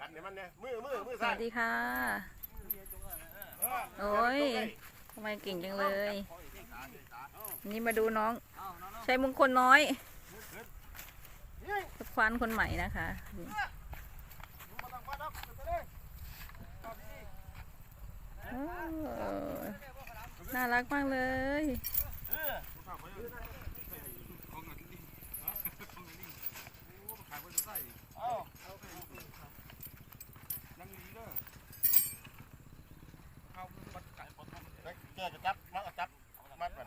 กันเดี๋ยวมันเนี่ยมือมือมือสวัสดีค่ะ โอ้ยทำไมเก่งจังเลย นี่มาดูน้องใชัยมงคลน้อยกับควานคนใหม่นะคะโอ้น่ารักมากเลยกจะจับมัดจับมัดมัน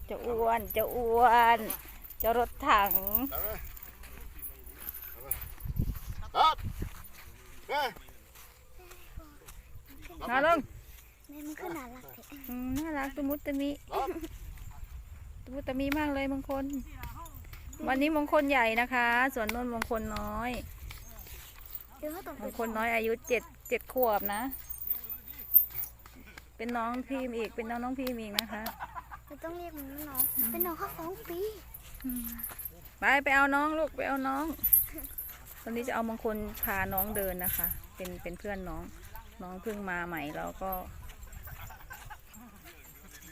จะอ้วนเจะอ้วนเจะรถถังรับเลยครับเฮ้ยมาลงแม่มันก็น่ารักเถอะอืมน่ารักตุมุตะมิรับตุมุตะมิมากเลยมงคล วันนี้มงคลใหญ่นะคะ ส่วนนนมงคลน้อยเดี๋ยวเขาต้องมไปงคลน้อยอายุเจ็ดเจ็ดขวบนะ เป็นน้องพิมพ์อีกเป็นน้องน้องพิมพ์อีกนะคะ จะต้องเรียกมันว่าน้อง เป็นน้องเขาสองปี ไปไปเอาน้องลูกไปเอาน้อง ตอนนี้จะเอามงคลพาน้องเดินนะคะ เป็นเป็นเพื่อนน้อง น้องเพิ่งมาใหม่เราก็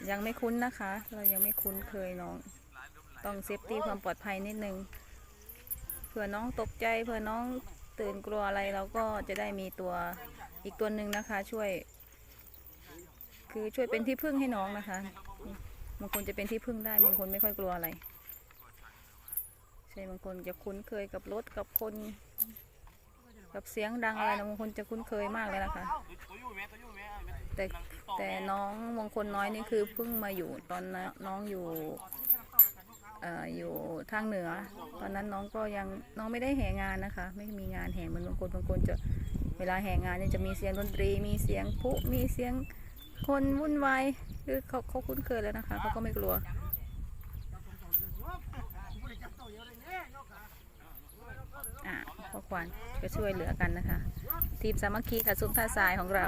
ยังไม่คุ้นนะคะ เรายังไม่คุ้นเคยน้อง ต้องเซฟตี้ความปลอดภัยนิดนึง เผื่อน้องตกใจเผื่อน้องตื่นกลัวอะไรเราก็จะได้มีตัวอีกตัวหนึ่งนะคะ ช่วย คือช่วยเป็นที่พึ่งให้น้องนะคะ บางคนจะเป็นที่พึ่งได้ บางคนไม่ค่อยกลัวอะไร ใช่ บางคนจะคุ้นเคยกับรถกับคน กับเสียงดังอะไรนะบางคนจะคุ้นเคยมากเลยนะคะ แต่แต่น้องมงคลน้อยนี่คือเพิ่งมาอยู่ตอนน้องอยู่เอ่ออยู่ทางเหนือ ตอนนั้นน้องก็ยังน้องไม่ได้แห่งานนะคะ ไม่มีงานแห่เหมือนบางคนบางคนจะเวลาแห่งานเนี่ยจะมีเสียงดนตรี มีเสียงพุมีเสียง คนวุ่นวายคือเขาเขาคุ้นเคยแล้วนะคะเขาก็ไม่กลัวอะพ่อควานก็ช่วยเหลือกันนะคะ ทีมสามัคคีค่ะซุ้มท่าทรายของเรา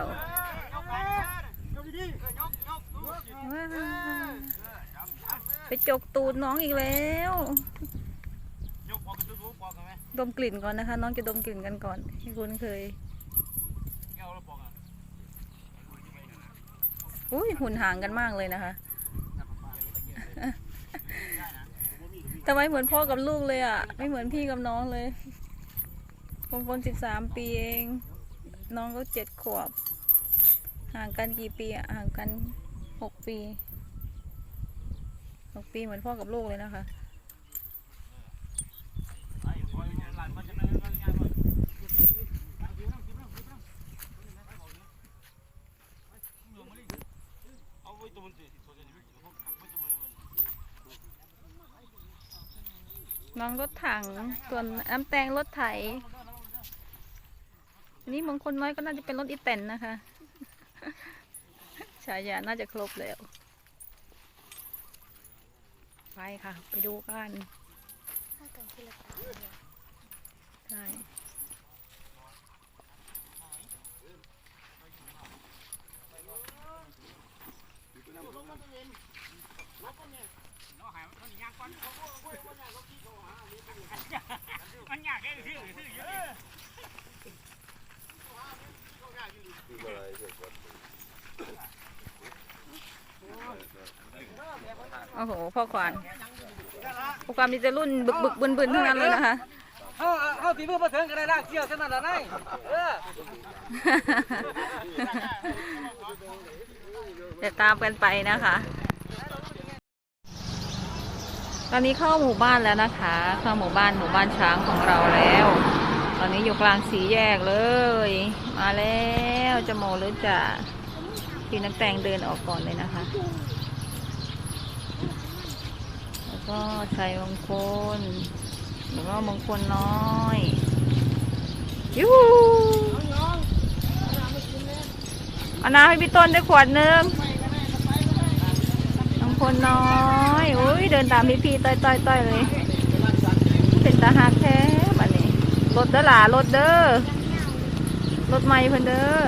ไปจกตูดน้องอีกแล้วดมกลิ่นก่อนนะคะ น้องจะดมกลิ่นกันก่อนให้คุ้นเคย อุ้ยหุ่นห่างกันมากเลยนะคะทำไมเหมือนพ่อกับลูกเลยอะ ไม่เหมือนพี่กับน้องเลยบางคนสิบสามปีเอง น้องก็เจ็ดขวบ ห่างกันกี่ปีอะ ห่างกันหกปีหกปีเหมือนพ่อกับลูกเลยนะคะ น้องรถถัง ส่วนน้ำแตงรถไถ อันนี้มงคลน้อยก็น่าจะเป็นรถอีแตนนะคะ ฉายาน่าจะครบแล้ว ไปค่ะ ไปดูกันถ้ากันทีละตา ใช่โอ้โหพ่อควานพ่อควานมีแต่รุ่นบึกบึกบึนบึนๆทั้งนั้นเลยนะคะเฮาเฮาตีมือมาถึงก็ได้ลากเกี่ยวเท่านั้นละนายเออเดี๋ยวตามกันไปนะคะ ตอนนี้เข้าหมู่บ้านแล้วนะคะ เข้าหมู่บ้านหมู่บ้านช้างของเราแล้ว ตอนนี้อยู่กลางสีแยกเลย มาแล้วจะโมหรือจะพี่น้ำแต่งเดินออกก่อนเลยนะคะ แล้วก็ชัยมงคลแล้วก็มงคลน้อยยูหูเอาน้ำให้พี่ต้นได้ขวดนึง คนน้อยอุ้ยเดินตามพี่พี่ต้อยต้อยต้อยเลย เป็นตาหักแท้บัดนี้รถเด้อหล่ารถเด้อรถใหม่เพิ่นเด้อ